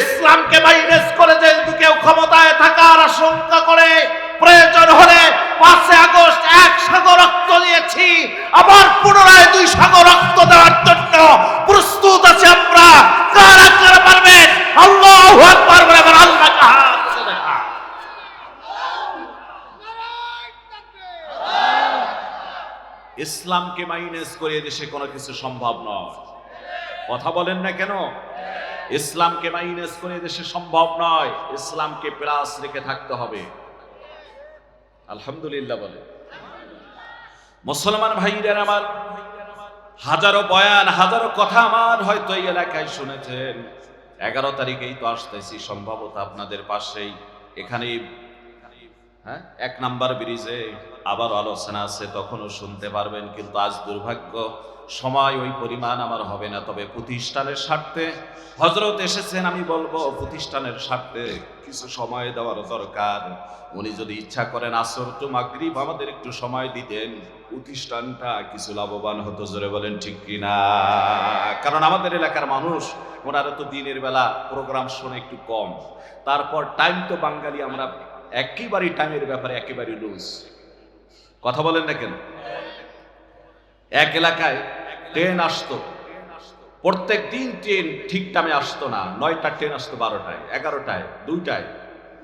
ইসলামকে মাইনাস করে যেহেতু কেউ ক্ষমতায় থাকার আশঙ্কা করে, প্রয়োজন হলে পাঁচে আগস্ট এক সাগর রক্ত দিয়েছি। আবার পুনরায় দুই সাগর রক্ত দেওয়ার জন্য প্রস্তুত আছে আমরা। কারা কারা পারবেন আল্লাহ তুলে দেখা। ইসলামকে মাইনাস করে দেশে কোনো কিছু সম্ভব নয়। কথা বলেন না কেন? ইসলামকে মাইনাস করে দেশে সম্ভব নয়, ইসলামকে প্লাস রেখে থাকতে হবে। আলহামদুলিল্লাহ বলে। মুসলমান ভাইদের আমার হাজারো বয়ান, হাজারো কথা আমার হয়তো এই এলাকায় শুনেছেন। এগারো তারিখেই তো আসতেছি, সম্ভবত আপনাদের পাশেই। এখানেই হ্যাঁ? এক নাম্বার ব্রিজে আবার আলোচনা আছে, তখনও শুনতে পারবেন, কিন্তু আজ দুর্ভাগ্য, সময় ওই পরিমাণ আমার হবে না। তবে প্রতিষ্ঠানের স্বার্থে হজরত এসেছেন, আমি বলব, প্রতিষ্ঠানের স্বার্থে কিছু সময় দেওয়ার দরকার। উনি যদি ইচ্ছা করেন, আসর টু মাগরিব, আমাদের একটু সময় দিতেন। প্রতিষ্ঠানটা কিছু লাভবান হতো, জোরে বলেন, ঠিক কিনা? কারণ আমাদের এলাকার মানুষ, ওনারা তো দিনের বেলা প্রোগ্রাম শোনে একটু কম। তারপর টাইম তো বাঙালি, আমরা একেবারেই টাইমের ব্যাপারে একেবারে লুজ কথা বলেন না কেন? এক এলাকায় ট্রেন আসতো। প্রত্যেক দিন ট্রেন ঠিক টাইমে আসতো না। নয়টা ট্রেন আসতো বারোটায়, এগারোটায়, দুইটায়,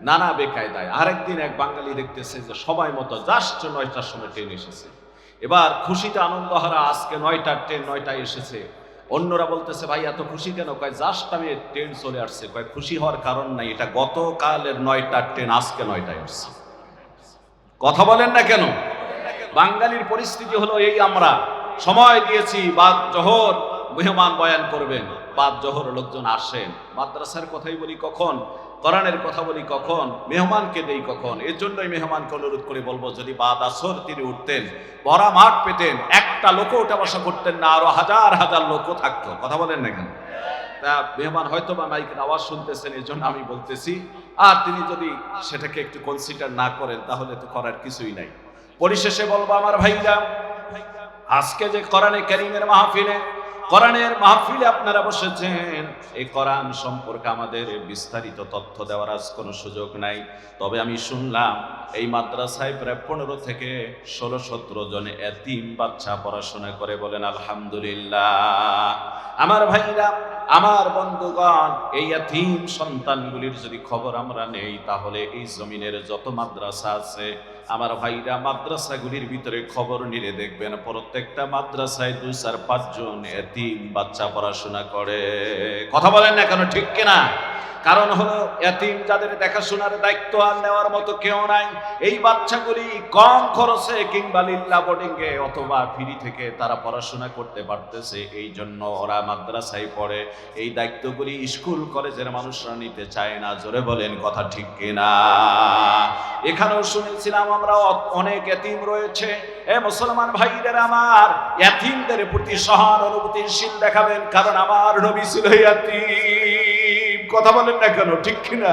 নানা বেকায়দায়। আরেকদিন এক বাঙালি দেখতেছে যে সময় মতো জাস্ট নয়টার সময় ট্রেন এসেছে। এবার খুশিতে আনন্দ হারা আজকে নয়টার ট্রেন নয়টায় এসেছে। অন্যরা বলতেছে, ভাই, এত খুশি কেন? কয়, জাস্ট আমি ট্রেন চলে আসছে। কয়, খুশি হওয়ার কারণ নাই। এটা গতকালের নয়টার ট্রেন, আজকে নয়টায় আসছে। কথা বলেন না কেন? বাঙালির পরিস্থিতি হলো এই আমরা। সময় দিয়েছি, বাদ জহর মেহমান বয়ান করবেন, বাদ জহর লোকজন আসেন। মাদ্রাসার কথাই বলি কখন? কোরআনের কথা বলি কখন? মেহমানকে দেই কখন? এর জন্যই মেহমানকে অনুরোধ করে বলব, যদি বাদ আসর তিনি উঠতেন ভরা মাঠ পেতেন, একটা লোকও উঠা বসা করতেন না, আরও হাজার হাজার লোকও থাকতো। কথা বলেন না কেন? তা মেহমান হয়তো বা মাইকের আওয়াজ শুনতেছেন, এই জন্য আমি বলতেছি, আর তিনি যদি সেটাকে একটু কনসিডার না করেন, তাহলে তো করার কিছুই নাই। পরিশেষে বলব, আমার ভাইরা, আজকে যে কোরআনে কারিমের মাহফিলে কোরআনের মাহফিলে আপনারা বসেছেন। এই কোরআন সম্পর্কে আমাদের বিস্তারিত তথ্য দেওয়ার আজ কোনো সুযোগ নাই। তবে আমি শুনলাম, এই মাদ্রাসায় প্রায় পনেরো থেকে ষোলো সতেরো জনে এতিম বাচ্চা পড়াশোনা করে বলেন, আলহামদুলিল্লাহ। আমার ভাইরা, আমার বন্ধুগণ, এই এতিম সন্তানগুলির যদি খবর আমরা নেই, তাহলে এই জমিনের যত মাদ্রাসা আছে আমার ভাইরা মাদ্রাসাগুলির ভিতরে খবর নিলে দেখবেন প্রত্যেকটা মাদ্রাসায় দুই চার পাঁচজন এতিম বাচ্চা পড়াশোনা করে। কথা বলেন না কেন, ঠিক কিনা? কারণ হলো এতিম যাদের দেখাশোনার দায়িত্ব আর নেওয়ার মতো কেউ নাই, এই বাচ্চাগুলি কম খরচে কিংবা লিল্লা বোর্ডিংয়ে অথবা ফ্রি থেকে তারা পড়াশোনা করতে পারতেছে, এই জন্য ওরা মাদ্রাসায় পড়ে। এই দায়িত্বগুলি স্কুল, কলেজের মানুষরা নিতে চায় না, জোরে বলেন কথা ঠিক কিনা? এখানেও শুনেছিলাম আমরা অনেক এতিম রয়েছে। এ মুসলমান ভাইদের আমার এতিমদের প্রতি সহানুভূতিশীল দেখাবেন, কারণ আমার নবী ছিল কথা বলেন না কেন, ঠিক কিনা?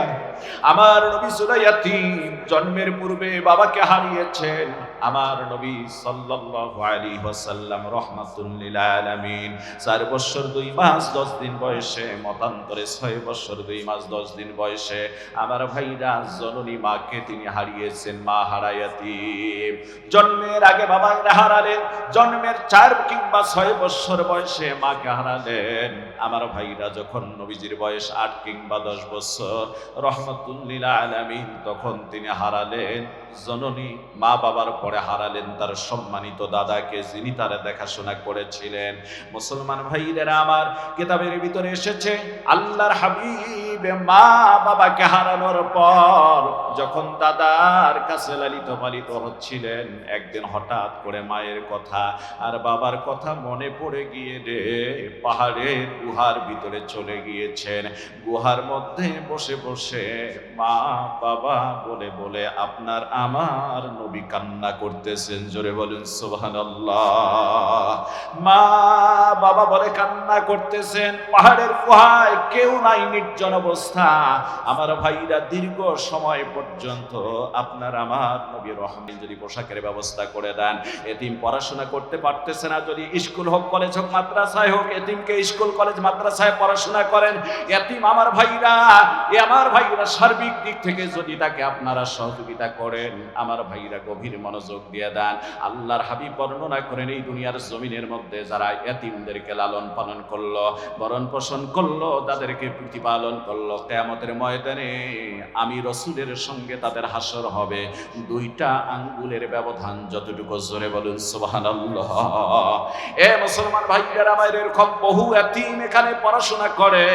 আমার নবী ছিল এতিম, জন্মের পূর্বে বাবাকে হারিয়েছেন। আমার নবী সাল্লাল্লাহু আলাইহি ওয়াসাল্লাম রাহমাতুল আলামিন চার বছর, দুই মাস, দশ দিন বয়সে, মতান্তরে ছয় বছর, দুই মাস, দশ দিন বয়সে আমার ভাইরা জননী মাকে তিনি হারিয়েছেন, মা হারায়াতিম জন্মের আগে বাবাকে হারালেন, জন্মের চার কিংবা ছয় বছর বয়সে মাকে হারালেন। আমার ভাইরা যখন নবীজির বয়স আট কিংবা দশ বছর রহমতুল্লিল আলামিন তখন তিনি হারালেন। জননী মা বাবার পরে হারালেন, তার সম্মানিত দাদাকে যিনি তার দেখাশোনা করেছিলেন। মুসলমান ভাইরা আমার, কিতাবের ভিতরে এসেছে, আল্লাহর হাবিব মা বাবাকে হারানোর পর যখন দাদার কাছে লালিত পালিত হচ্ছিলেন, একদিন হঠাৎ করে মায়ের কথা আর বাবার কথা মনে পড়ে গিয়ে রে, পাহাড়ের গুহার ভিতরে চলে গিয়েছেন। গুহার মধ্যে বসে বসে মা বাবা বলে বলে, আপনার আমার নবী কান্না করতেছেন। জোরে বলুন, সুবহানাল্লাহ। মা বাবা বলে, কান্না করতেছেন। পাহাড়ের গুহায় কেউ নাই নির্জন অবস্থা। আমার ভাইরা দীর্ঘ সময় পর্যন্ত আপনার আমার নবী রহমিন যদি পোশাকের ব্যবস্থা করে দেন, এতিম পড়াশোনা করতে পারতেছে না। যদি স্কুল হোক, কলেজ হোক, মাদ্রাসায় হোক, এতিমকে স্কুল, কলেজ, মাদ্রাসায় পড়াশোনা করেন, এতিম আমার ভাইরা, এ আমার ভাইরা সার্বিক দিক থেকে যদি তাকে আপনারা সহযোগিতা করেন, আমার ভাইরা গভীর মনোযোগ দিয়ে দেন। আল্লাহর হাবিব বর্ণনা করেন, এই দুনিয়ার জমিনের মধ্যে যারা এতিমদেরকে লালন পালন করল বরণ পোষণ করল, তাদেরকে প্রতিপালন করল। কেয়ামতের ময়দানে আমি রসুলের সঙ্গে তাদের হাসর হবে। দুইটা আঙ্গুলের ব্যবধান যতটুকু জোরে বলুন, সুবহানাল্লাহ। এ মুসলমান ভাইয়ের আমার এরকম বহু এতিম এখানে পড়াশোনা করে।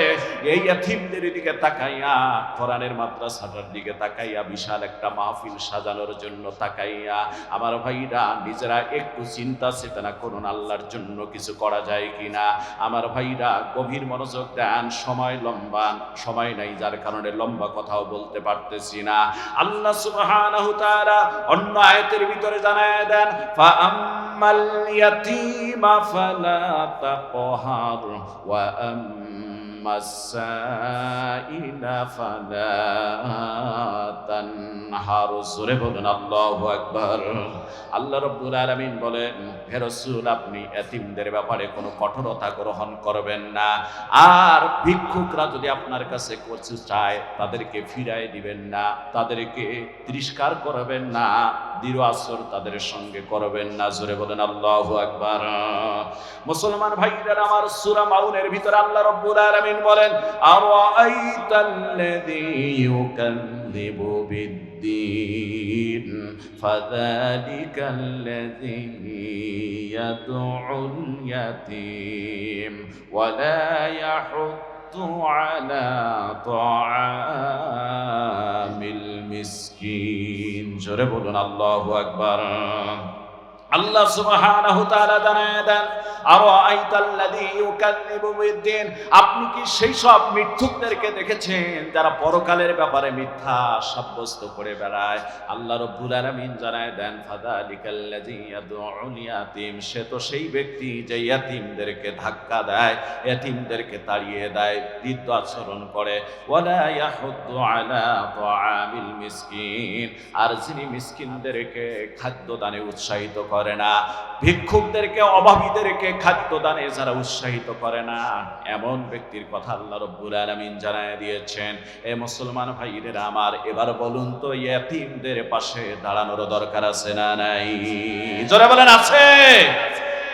এই এতিমদের দিকে তাকাইয়া, কোরআনের মাদ্রাসাটার দিকে তাকাইয়া, বিশাল একটা মাহফিল সাজানোর জন্য তাকাইয়া, আমার ভাইরা, নিজেরা একটু চিন্তা চেতনা করুন, আল্লাহর জন্য কিছু করা যায় কিনা? আমার ভাইরা, গভীর মনোযোগ দেন, সময় লম্বা সময় নাই, যার কারণে লম্বা কথাও বলতে পারতেছি না। আল্লাহ সুবহানাহু তাআলা অন্য আয়াতের ভিতরে জানায় দেন ফা আম্মাল ইয়াতীমা ফালা তাকহার, ওয়া আম্মাস সাইলা ফালা তানহার জোরে বলুন, আল্লাহু আকবার। আল্লাহ রব্বুল আলামিন বলেন আপনি এতিমদের ব্যাপারে কোনো কঠোরতা গ্রহণ করবেন না। আর ভিক্ষুকরা যদি আপনার কাছে করছে চায়, তাদেরকে ফিরাই দিবেন না, তাদেরকে তিরস্কার করবেন না, দৃঢ় আসর তাদের সঙ্গে করবেন না। জোরে বলেন, আল্লাহু আকবার। মুসলমান ভাইরা আমার সূরা মাউনের ভিতরে আল্লাহ রাব্বুল আলামিন বলেন আরাআইতাল্লাযী ইউকাল্লিবু বিদ্দীন ফাযালিকাল্লাযী ইয়াদউল ইয়াতীম ওয়ালা ইয়াহুদ্দু আলা তাআমিল মিসকিন জোরে বলুন, আল্লাহু আকবার। আল্লাহ সুবহানাহু তাআলা জানায় দেন আরাআইতাল্লাযী ইউকাল্লিবু বিদ্দিন আপনি কি সেই সব মিথ্যুকদেরকে দেখেছেন? যারা পরকালের ব্যাপারে মিথ্যা সাব্যস্ত করে বেড়ায়। আল্লাহ রাব্বুল আলামিন জানায় দেন ইয়াতীম সে তো সেই ব্যক্তি যে ইয়াতিমদেরকে ধাক্কা দেয়, ইয়াতিমদেরকে তাড়িয়ে দেয় বৃদ্ধ আচরণ করে আর যিনি মিসকিনদেরকে খাদ্য দানে উৎসাহিত করে না। ভিক্ষুকদেরকে, অভাবীদেরকে খাদ্য দানে যারা উৎসাহিত করে না, এমন ব্যক্তির কথা আল্লাহ রব্বুল আলামিন জানায় দিয়েছেন। এ মুসলমান ভাইরা আমার, এবার বলুন তো ইয়াতীমদের পাশে দাঁড়ানোর দরকার আছে না নাই? জোরে বলেন, আছে।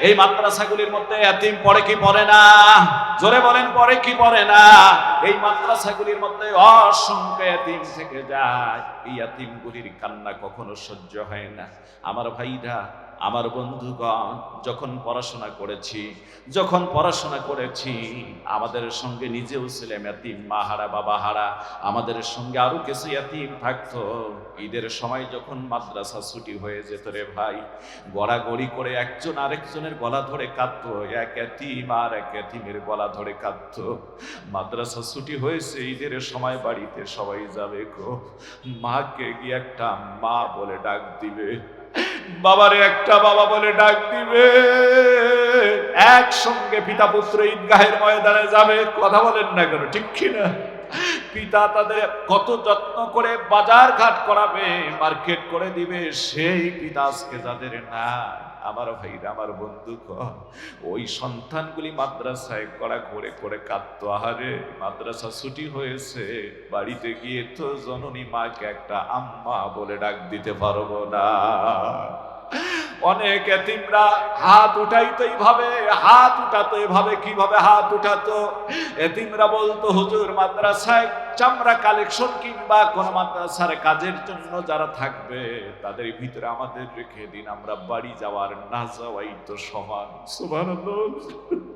এই মাদ্রাসাগুলির মধ্যে এতিম পড়ে কি পড়ে না? জোরে বলেন, পড়ে কি পড়ে না? এই মাদ্রাসাগুলির মধ্যে অসংখ্য এতিম থেকে যায়। এই এতিমগুলির কান্না কখনো সহ্য হয় না। আমার ভাইরা, আমার বন্ধুগণ, যখন পড়াশোনা করেছি, যখন পড়াশোনা করেছি, আমাদের সঙ্গে নিজেও ছিলাম এতিম মা হারা বাবা হারা আমাদের সঙ্গে আরও কিছু এতিম থাকতো। ঈদের সময় যখন মাদ্রাসা ছুটি হয়ে যেত রে ভাই, গড়াগড়ি করে একজন আরেকজনের গলা ধরে কাঁদতো, এক এতিম আর এক এতিমের গলা ধরে কাঁদতো। মাদ্রাসা ছুটি হয়েছে, ঈদের সময় বাড়িতে সবাই যাবে গো। মাকে গিয়ে একটা মা বলে ডাক দিবে। বাবারে, একটা বাবা বলে ডাক দিবে। একসঙ্গে পিতা পুত্র ঈদগাহের ময়দানে যাবে। কথা বলেন না কেন, ঠিক কিনা? পিতা তাদের কত যত্ন করে বাজার ঘাট করাবে, মার্কেট করে দিবে, সেই পিতা আজকে যাদের না আমার ভাইরা, আমার বন্ধু ওই সন্তানগুলি মাদ্রাসায় করা করে করে কাঁদতো, আহারে, মাদ্রাসা ছুটি হয়েছে, বাড়িতে গিয়ে তো জননী মাকে একটা আম্মা বলে ডাক দিতে পারব না। অনেক এতিমরা হাত উঠাইতো এইভাবে, হাত উঠাতো এভাবে কীভাবে হাত উঠাতো? এতিমরা বলতো, হুজুর, মাদ্রাসায় চামড়া কালেকশন কিংবা কোন মাদ্রাসার কাজের জন্য যারা থাকবে, তাদের ভিতরে আমাদের রেখে দিন, আমরা বাড়ি যাওয়ার না যাওয়াই তো সমান। সুবহানাল্লাহ।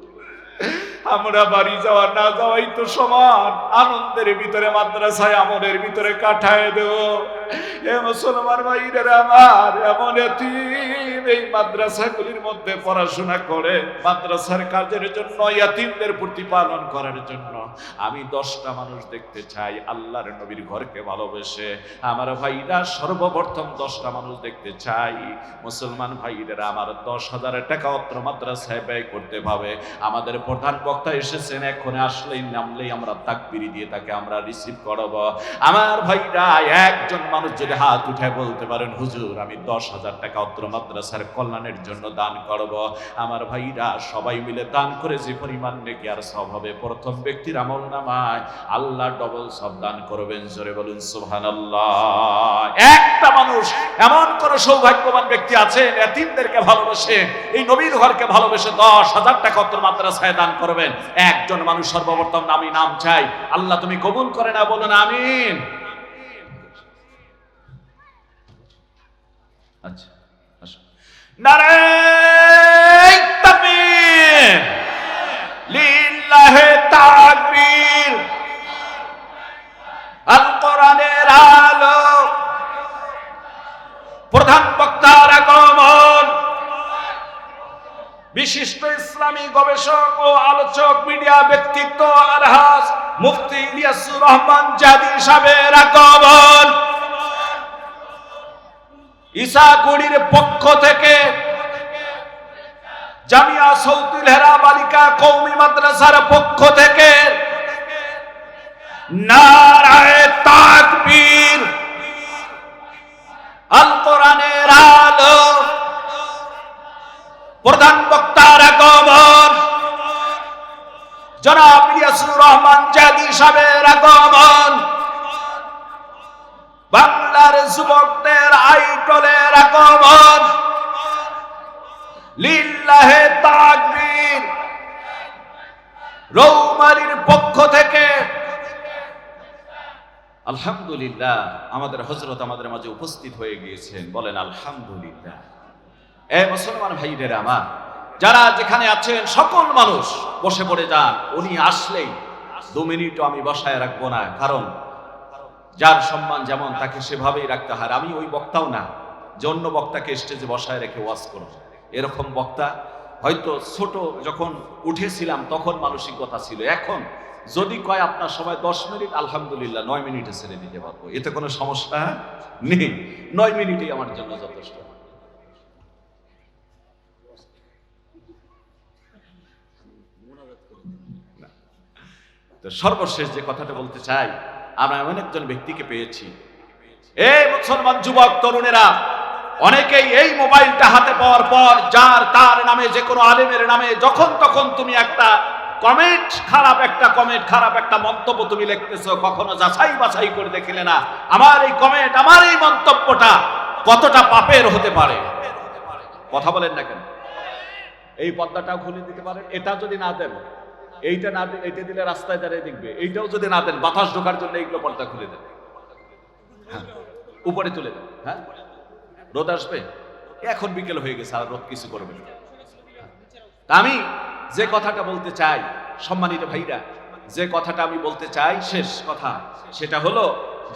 আমরা বাড়ি যাওয়া না যাওয়াই তো সমান। আনন্দের ভিতরে মাদ্রাসায় আমলের ভিতরে কাঠায় দেব। এ মুসলমান ভাইরা আমার, এমন এই মাদ্রাসাগুলির মধ্যে পড়াশোনা করে, মাদ্রাসার কাজের জন্য ইয়াতিমদের প্রতিপালন করার জন্য। আমি দশটা মানুষ দেখতে চাই, আল্লাহর নবীর ঘরকে ভালোবেসে। আমার ভাইরা সর্বপ্রথম দশটা মানুষ দেখতে চাই। মুসলমান ভাইরা আমার দশ হাজার টাকা অত্র মাদ্রাসায় ব্যয় করতে পাবে আমাদের প্রধান বক্তা এসেছেন, এখন আসলেই নামলেই আমরা তাকবিরি দিয়ে তাকে আমরা রিসিভ করব। আমার ভাইরা, একজন মানুষ যদি হাত উঠে বলতে পারেন, হুজুর, আমি দশ হাজার টাকা অত্র মাদ্রাসার কল্যাণের জন্য দান করব। আমার ভাইরা, সবাই মিলে দান করে যে পরিমাণ নেকি আর সব হবে। প্রথম ব্যক্তির আমল নামায় আল্লাহ ডবল সব দান করবেন। জোরে বলুন, সুবহানাল্লাহ। একটা মানুষ এমন কোন সৌভাগ্যবান ব্যক্তি আছেন, এতিমদেরকে ভালোবেসে, এই নবীর ঘরকে ভালোবেসে দশ হাজার টাকা অত্র মাদ্রাসায় দান করবেন। একজন মানুষ সর্বপ্রথম, আমি নাম চাই। আল্লাহ, তুমি কবুল করে না বলুন আমি আচ্ছা আসো। নারে লিল্লাহে গবেষক ও আলোচক, মিডিয়া ব্যক্তিত্ব আলহাজ মুফতি ইলিয়াসুর রহমান জাদি সাহেবের আগমন। ইসাকুড়ির পক্ষ থেকে জামিয়া সৌতুল হেরা বালিকা কৌমি মাদ্রাসার পক্ষ থেকে নারায় সাহেবের আগমন। বাংলার যুবকদের আইডলের আগমন। লিল্লাহে তাকবীর। রৌমারির পক্ষ থেকে। আলহামদুলিল্লাহ, আমাদের হজরত আমাদের মাঝে উপস্থিত হয়ে গিয়েছেন। বলেন আলহামদুলিল্লাহ। এ মুসলমান ভাইদের আমার, যারা যেখানে আছেন, সকল মানুষ বসে পড়ে যান, উনি আসলেই দু মিনিটও আমি বসায় রাখব না, কারণ যার সম্মান যেমন তাকে সেভাবেই রাখতে হয় আমি ওই বক্তাও না, যে অন্য বক্তাকে স্টেজে বসায় রেখে ওয়াজ করব। এরকম বক্তা, হয়তো ছোট যখন উঠেছিলাম তখন মানসিকতা ছিল, এখন যদি কয় আপনার সময় দশ মিনিট, আলহামদুলিল্লাহ, নয় মিনিটে ছেড়ে দিতে পারব। এতে কোনো সমস্যা নেই, নয় মিনিটই আমার জন্য যথেষ্ট। তো সর্বশেষ যে কথাটা বলতে চাই, আমরা এমন একজন ব্যক্তিকে পেয়েছি। এই মুসলমান যুবক, তরুণেরা, অনেকেই এই মোবাইলটা হাতে পাওয়ার পর যার তার নামে, যে কোনো আলেমের নামে, যখন তখন তুমি একটা কমেন্ট খারাপ একটা কমেন্ট খারাপ একটা মন্তব্য তুমি লিখতেছো, কখনো যাচাই বাছাই করে দেখিলে না। আমার এই কমেন্ট আমার এই মন্তব্যটা কতটা পাপের হতে পারে? কথা বলেন না কেন? এই পর্দাটাও খুলে দিতে পারেন, এটা যদি না দেন এইটা না এটা দিলে রাস্তায় দাঁড়িয়ে দেখবে। এইটাও যদি না দেন বাতাস ঢোকার জন্য এইগুলো পর্দা খুলে দেন। হ্যাঁ, উপরে তুলে দেন হ্যাঁ রোদ আসবে? এখন বিকেল হয়ে গেছে আর রোদ কিছু করবে না। আমি যে কথাটা বলতে চাই সম্মানিত ভাইরা যে কথাটা আমি বলতে চাই শেষ কথা সেটা হলো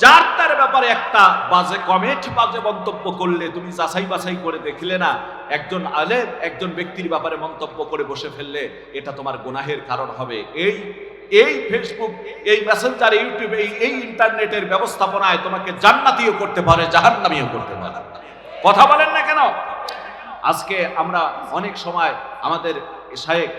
যার তার ব্যাপারে একটা বাজে কমেন্ট বাজে মন্তব্য করলে তুমি যাচাই বাছাই করে দেখলে না, একজন আলেম, একজন ব্যক্তির ব্যাপারে মন্তব্য করে বসে ফেললে এটা তোমার গুনাহের কারণ হবে। এই এই ফেসবুক এই মেসেঞ্জার ইউটিউব এই এই ইন্টারনেটের ব্যবস্থাপনায় তোমাকে জান্নাতিও করতে পারে, জাহান্নামিও করতে পারে। কথা বলেন না কেন? আজকে আমরা অনেক সময় আমাদের শায়েক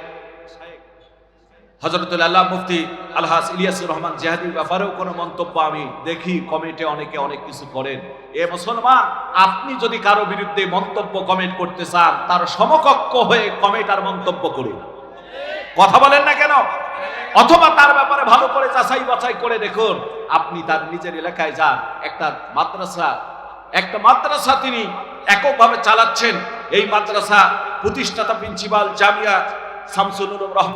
হজরতুল আল্লাহ মুফতি আলহাস ইলিয়াসুর রহমান জেহাদির ব্যাপারেও কোনো মন্তব্য আমি দেখি, কমেন্টে অনেকে অনেক কিছু করেন। এ মুসলমান, আপনি যদি কারও বিরুদ্ধে মন্তব্য কমেন্ট করতে চান, তার সমকক্ষ হয়ে কমেন্ট আর মন্তব্য করুন কথা বলেন না কেন? অথবা তার ব্যাপারে ভালো করে যাচাই বাছাই করে দেখুন। আপনি তার নিজের এলাকায় যান, একটা মাদ্রাসা একটা মাদ্রাসা তিনি এককভাবে চালাচ্ছেন। এই মাদ্রাসা প্রতিষ্ঠাতা প্রিন্সিপাল জামিয়া শামসুল রহমান